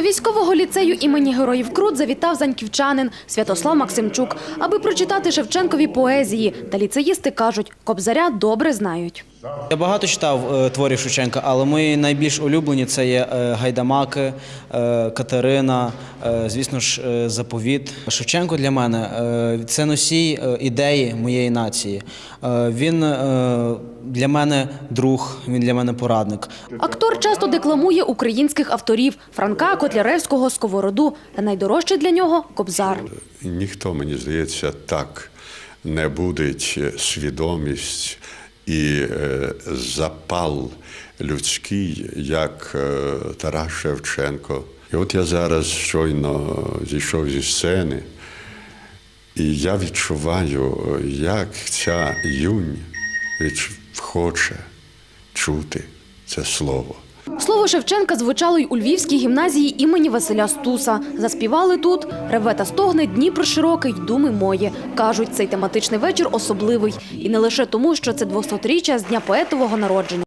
До військового ліцею імені Героїв Крут завітав заньківчанин Святослав Максимчук, аби прочитати Шевченкові поезії. Та ліцеїсти кажуть, кобзаря добре знають. Я багато читав е, творів Шевченка, але мої найбільш улюблені це є е, Гайдамаки, е, Катерина, звісно ж, заповіт. Шевченко для мене це носій ідеї моєї нації. Він для мене друг, він для мене порадник. Актор часто декламує українських авторів Франка, Котляревського, Сковороду. Та найдорожче для нього кобзар. Ніхто, мені здається, так не будить свідомість і е, запал людський, як е, Тарас Шевченко. І от я зараз щойно зійшов зі сцени, і я відчуваю, як ця юнь хоче чути це слово. Слово Шевченка звучало й у Львівській гімназії імені Василя Стуса. Заспівали тут «Реве та стогне Дніпро широкий, думи мої». Кажуть, цей тематичний вечір особливий. І не лише тому, що це 200-річчя з дня поетового народження.